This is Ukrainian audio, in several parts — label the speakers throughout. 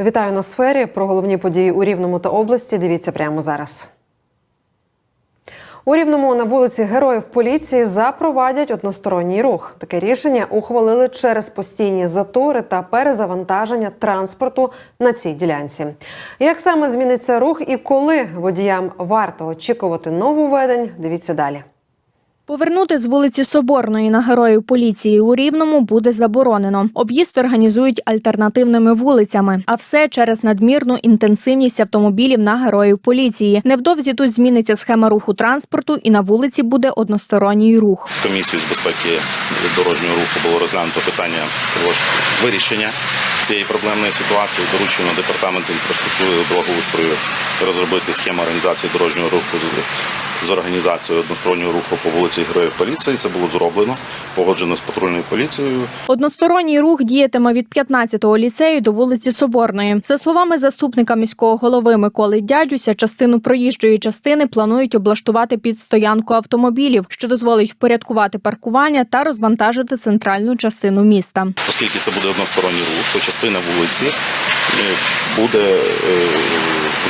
Speaker 1: Вітаю на сфері. Про головні події у Рівному та області. Дивіться прямо зараз. У Рівному на вулиці Героїв поліції запровадять односторонній рух. Таке рішення ухвалили через постійні затори та перезавантаження транспорту на цій ділянці. Як саме зміниться рух і коли водіям варто очікувати нововведень, дивіться далі.
Speaker 2: Повернути з вулиці Соборної на героїв поліції у Рівному буде заборонено. Об'їзд організують альтернативними вулицями, а все через надмірну інтенсивність автомобілів на героїв поліції. Невдовзі тут зміниться схема руху транспорту, і на вулиці буде односторонній рух.
Speaker 3: Комісію з безпеки дорожнього руху було розглянуто питання вирішення цієї проблемної ситуації. Доручено департаменту інфраструктури і благоустрою розробити схему організації дорожнього руху з- організацією одностороннього руху по вулиці Героїв поліції. Це було зроблено, погоджено з патрульною поліцією.
Speaker 2: Односторонній рух діятиме від 15-го ліцею до вулиці Соборної. За словами заступника міського голови Миколи Дядюся, частину проїжджої частини планують облаштувати під стоянку автомобілів, що дозволить впорядкувати паркування та розвантажити центральну частину міста.
Speaker 3: Оскільки це буде односторонній рух, то частина вулиці буде,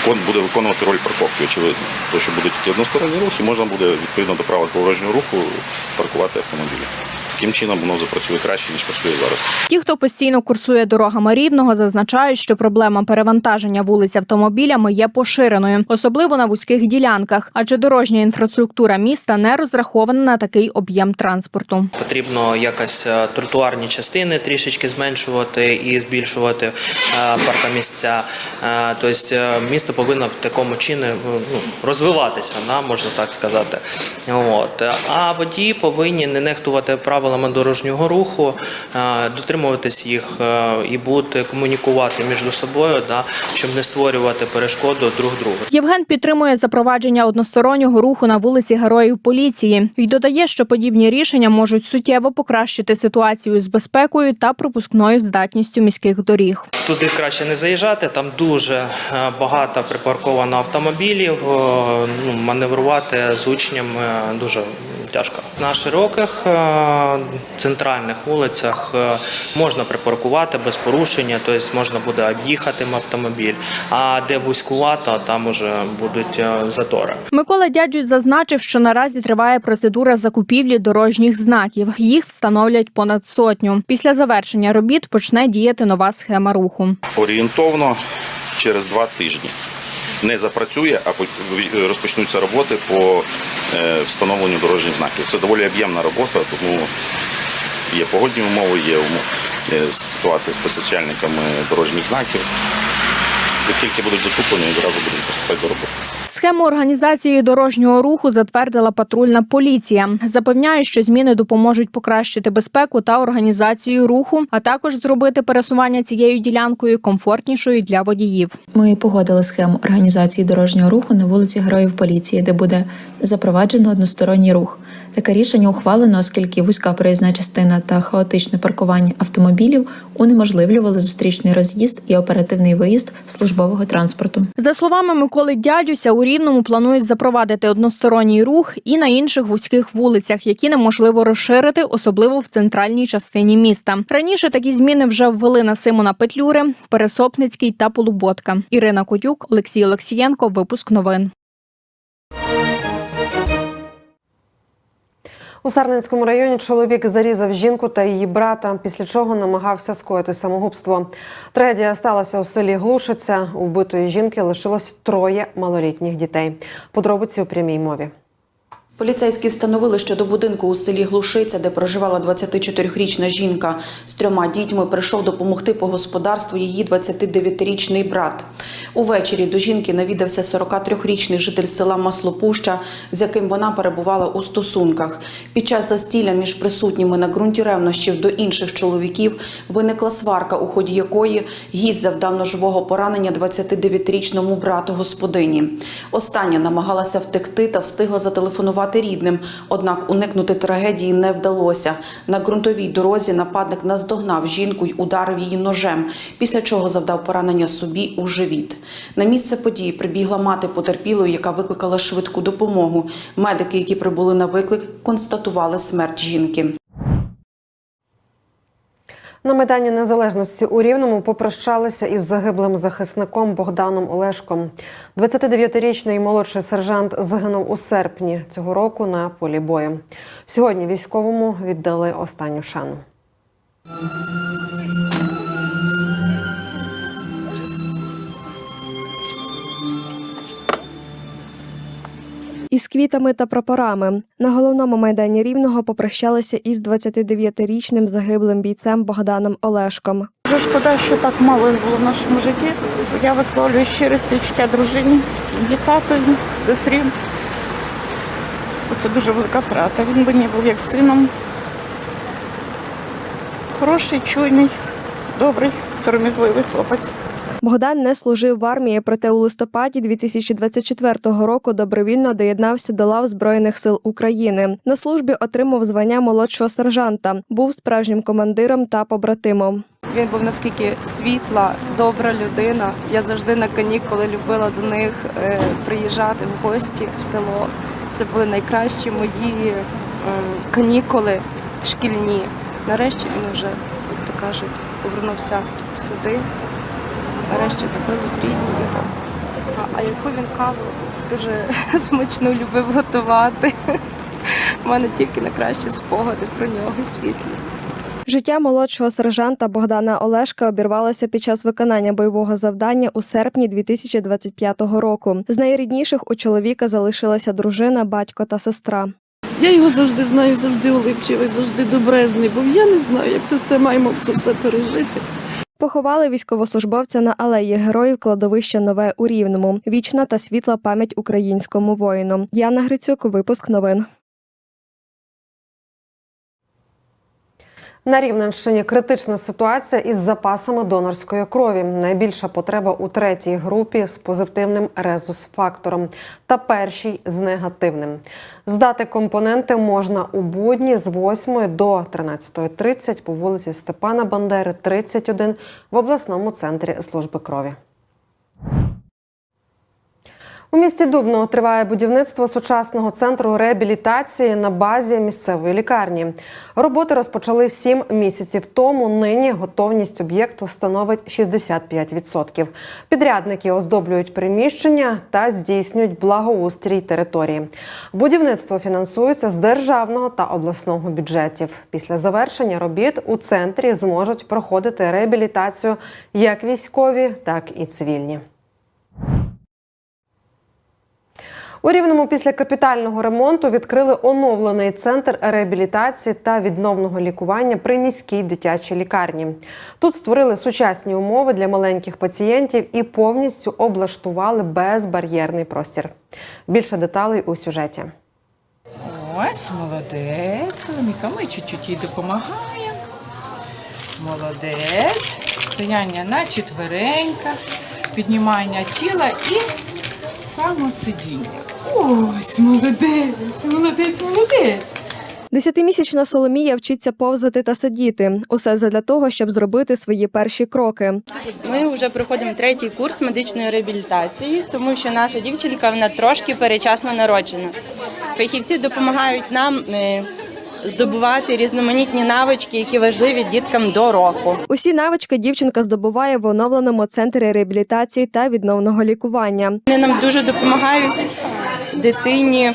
Speaker 3: е, буде виконувати роль парковки, очевидно. Тому що односторонній рух і можна буде відповідно до правил дорожнього руху паркувати автомобілі. Таким чином воно запрацює краще, ніж працює зараз.
Speaker 2: Ті, хто постійно курсує дорогами рівного, зазначають, що проблема перевантаження вулиць автомобілями є поширеною, особливо на вузьких ділянках, адже дорожня інфраструктура міста не розрахована на такий об'єм транспорту.
Speaker 4: Потрібно якось е, тротуарні частини трішечки зменшувати і збільшувати е, паркомісця. Е, Тобто місто повинно в такому чині ну, розвиватися, можна так сказати. От. А водії повинні не нехтувати правилами дорожнього руху, е, дотримуватись їх е, і бути комунікувати між собою, да, щоб не створювати перешкоду друг другу.
Speaker 2: Євген підтримує запровадження одностороннього руху на вулиці Героїв поліції і додає, що подібні рішення можуть суттєво покращити ситуацію з безпекою та пропускною здатністю міських доріг.
Speaker 4: Туди краще не заїжджати, там дуже е, багато припарковано автомобілів. Ну, маневрувати з учнями дуже тяжко. На широких е, центральних вулицях е, можна припаркувати без порушення, тобто можна буде об'їхати автомобіль. А де вузькувато, там уже будуть е, затори.
Speaker 2: Микола Дядюсь зазначив, що наразі триває процедура закупівлі дорожніх знаків. Їх встановлять понад сотню. Після завершення робіт почне діяти нова схема руху.
Speaker 3: Орієнтовно через два тижні. Не запрацює, а розпочнуться роботи по е, встановленню дорожніх знаків. Це доволі об'ємна робота, тому є погодні умови, є ситуація з постачальниками дорожніх знаків. Як тільки будуть закуплені, одразу будемо поступати до роботи.
Speaker 2: Схему організації дорожнього руху затвердила патрульна поліція. Запевняє, що зміни допоможуть покращити безпеку та організацію руху, а також зробити пересування цією ділянкою комфортнішою для водіїв.
Speaker 5: Ми погодили схему організації дорожнього руху на вулиці Героїв поліції, де буде запроваджено односторонній рух. Таке рішення ухвалено, оскільки вузька проїзна частина та хаотичне паркування автомобілів унеможливлювали зустрічний роз'їзд і оперативний виїзд службового транспорту.
Speaker 2: За словами Миколи Дядюся, у Рівному планують запровадити односторонній рух і на інших вузьких вулицях, які неможливо розширити, особливо в центральній частині міста. Раніше такі зміни вже ввели на Симона Петлюри, Пересопницький та Полуботка. Ірина Котюк, Олексій Олексієнко. Випуск новин.
Speaker 1: У Сарненському районі чоловік зарізав жінку та її брата, після чого намагався скоїти самогубство. Трагедія сталася у селі Глушиця. У вбитої жінки лишилось троє малолітніх дітей. Подробиці у прямій мові.
Speaker 6: Поліцейські встановили, що до будинку у селі Глушиця, де проживала 24-річна жінка з трьома дітьми, прийшов допомогти по господарству її 29-річний брат. Увечері до жінки навідався 43-річний житель села Маслопуща, з яким вона перебувала у стосунках. Під час застілля між присутніми на ґрунті ревнощів до інших чоловіків виникла сварка, у ході якої гість завдав ножового поранення 29-річному брату господині. Остання намагалася втекти та встигла зателефонувати рідним, однак уникнути трагедії не вдалося. На ґрунтовій дорозі нападник наздогнав жінку й ударив її ножем, після чого завдав поранення собі у живіт. На місце події прибігла мати потерпілої, яка викликала швидку допомогу. Медики, які прибули на виклик, констатували смерть жінки.
Speaker 1: На Майдані Незалежності у Рівному попрощалися із загиблим захисником Богданом Олешком. 29-річний молодший сержант загинув у серпні цього року на полі бою. Сьогодні військовому віддали останню шану.
Speaker 7: Із квітами та прапорами на головному майдані Рівного попрощалися із 29-річним загиблим бійцем Богданом Олешком.
Speaker 8: Дуже шкода, що так мало було в нашому житті. Я висловлюю щире співчуття дружині, сім'ї, татові, сестрі. Це дуже велика втрата. Він мені був як сином. Хороший, чуйний, добрий, сором'язливий хлопець.
Speaker 7: Богдан не служив в армії, проте у листопаді 2024 року добровільно доєднався до лав Збройних сил України. На службі отримав звання молодшого сержанта, був справжнім командиром та побратимом.
Speaker 9: Він був наскільки світла, добра людина. Я завжди на канікули любила до них е, приїжджати в гості в село. Це були найкращі мої е, канікули шкільні. Нарешті він вже, як то кажуть, повернувся сюди. Нарешті добились рідні його. А, а яку він каву дуже смачну любив готувати. У мене тільки найкращі спогади про нього світлі.
Speaker 7: Життя молодшого сержанта Богдана Олешка обірвалося під час виконання бойового завдання у серпні 2025 року. З найрідніших у чоловіка залишилася дружина, батько та сестра.
Speaker 10: Я його завжди знаю, завжди улипчивий, завжди добрезний, бо я не знаю, як це все маємо це все пережити.
Speaker 7: Поховали військовослужбовця на алеї героїв кладовища Нове у Рівному. Вічна та світла пам'ять українському воїну. Яна Грицюк, випуск новин.
Speaker 1: На Рівненщині критична ситуація із запасами донорської крові. Найбільша потреба у третій групі з позитивним резус-фактором та першій з негативним. Здати компоненти можна у будні з 8 до 13.30 по вулиці Степана Бандери, 31 в обласному центрі служби крові. У місті Дубно триває будівництво сучасного центру реабілітації на базі місцевої лікарні. Роботи розпочали сім місяців тому. Нині готовність об'єкту становить 65%. Підрядники оздоблюють приміщення та здійснюють благоустрій території. Будівництво фінансується з державного та обласного бюджетів. Після завершення робіт у центрі зможуть проходити реабілітацію як військові, так і цивільні. У Рівному після капітального ремонту відкрили оновлений центр реабілітації та відновного лікування при міській дитячій лікарні. Тут створили сучасні умови для маленьких пацієнтів і повністю облаштували безбар'єрний простір. Більше деталей у сюжеті.
Speaker 11: Ось, молодець, Соломіка, ми чуть-чуть їй допомагаємо. Молодець. Стояння на четвереньках, піднімання тіла і самосидіння. Ось, молодець, молодець, молодець.
Speaker 7: Десятимісячна Соломія вчиться повзати та сидіти. Усе задля того, щоб зробити свої перші кроки.
Speaker 12: Ми вже проходимо третій курс медичної реабілітації, тому що наша дівчинка вона трошки перечасно народжена. Фахівці допомагають нам е, здобувати різноманітні навички, які важливі діткам до року.
Speaker 7: Усі навички дівчинка здобуває в оновленому центрі реабілітації та відновного лікування.
Speaker 12: Вони нам дуже допомагають дитині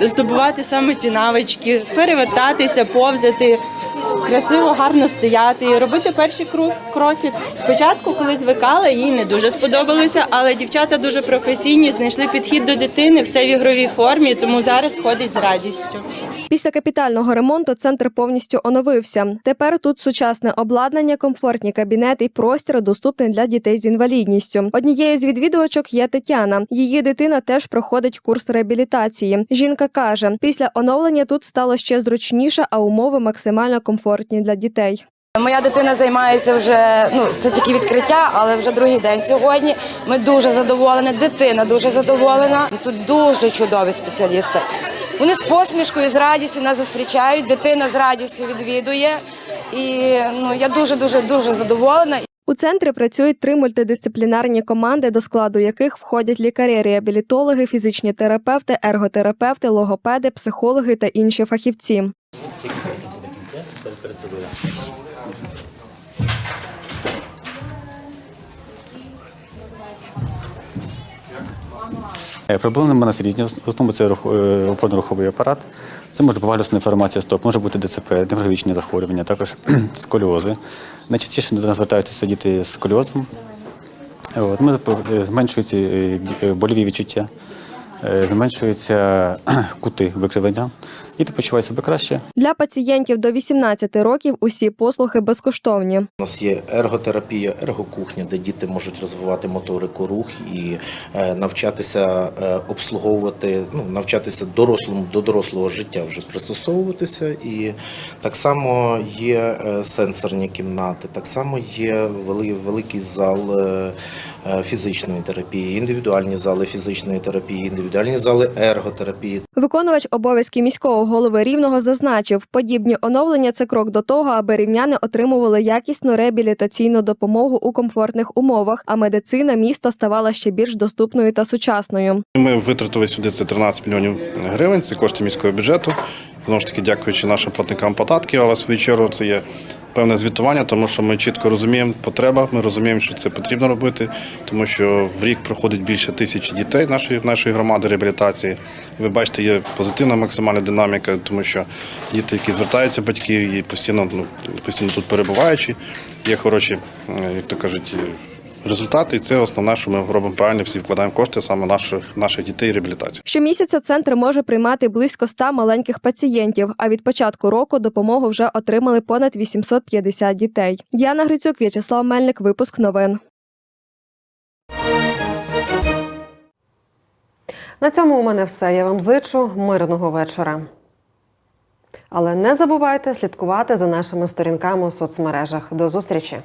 Speaker 12: здобувати саме ті навички, перевертатися, повзати. Красиво, гарно стояти і робити перші кроки. Спочатку, коли звикала, їй не дуже сподобалося, але дівчата дуже професійні, знайшли підхід до дитини, все в ігровій формі, тому зараз ходить з радістю.
Speaker 7: Pісля капітального ремонту центр повністю оновився. Тепер тут сучасне обладнання, комфортні кабінети і простір доступний для дітей з інвалідністю. Однією з відвідувачок є Тетяна. Її дитина теж проходить курс реабілітації. Жінка каже, після оновлення тут стало ще зручніше, а умови максимально комфортні для дітей.
Speaker 13: Моя дитина займається вже, ну це тільки відкриття, але вже другий день сьогодні. Ми дуже задоволені, дитина дуже задоволена. Тут дуже чудові спеціалісти. Вони з посмішкою, з радістю нас зустрічають. Дитина з радістю відвідує. І ну я дуже дуже дуже задоволена.
Speaker 7: У центрі працюють три мультидисциплінарні команди, до складу яких входять лікарі, реабілітологи, фізичні терапевти, ерготерапевти, логопеди, психологи та інші фахівці.
Speaker 14: Проблеми в нас різні. В основному це е, опорно-руховий апарат. Це може бути вальгосна інформація стоп, може бути ДЦП, неврологічні захворювання, також сколіози. Найчастіше до нас звертаються діти з сколіозом. От, ми е, зменшуються е, е, больові відчуття, е, зменшуються кути викривлення. Діти почувають себе краще.
Speaker 7: Для пацієнтів до 18 років усі послуги безкоштовні.
Speaker 15: У нас є ерготерапія, ергокухня, де діти можуть розвивати моторику рух і е, навчатися е, обслуговувати, ну навчатися дорослому до дорослого життя вже пристосовуватися. І так само є е, сенсорні кімнати, так само є великий зал фізичної терапії, індивідуальні зали фізичної терапії, індивідуальні зали ерготерапії.
Speaker 7: Виконувач обов'язків міського голови рівного зазначив, подібні оновлення це крок до того, аби рівняни отримували якісну реабілітаційну допомогу у комфортних умовах, а медицина міста ставала ще більш доступною та сучасною.
Speaker 3: Ми витратили сюди це 13 мільйонів гривень, це кошти міського бюджету. Знову ж таки, дякуючи нашим платникам податків, але в свою чергу це є певне звітування, тому що ми чітко розуміємо потреба, ми розуміємо, що це потрібно робити, тому що в рік проходить більше тисячі дітей нашої, нашої громади реабілітації. І ви бачите, є позитивна максимальна динаміка, тому що діти, які звертаються батьків і постійно, ну, постійно тут перебуваючи, є хороші, е, як то кажуть, результати. І це основне, що ми робимо правильно, всі вкладаємо кошти саме наших, наших дітей і реабілітацію.
Speaker 7: Щомісяця центр може приймати близько 100 маленьких пацієнтів. А від початку року допомогу вже отримали понад 850 дітей. Діана Грицюк, В'ячеслав Мельник. Випуск новин.
Speaker 1: На цьому у мене все. Я вам зичу мирного вечора. Але не забувайте слідкувати за нашими сторінками у соцмережах. До зустрічі!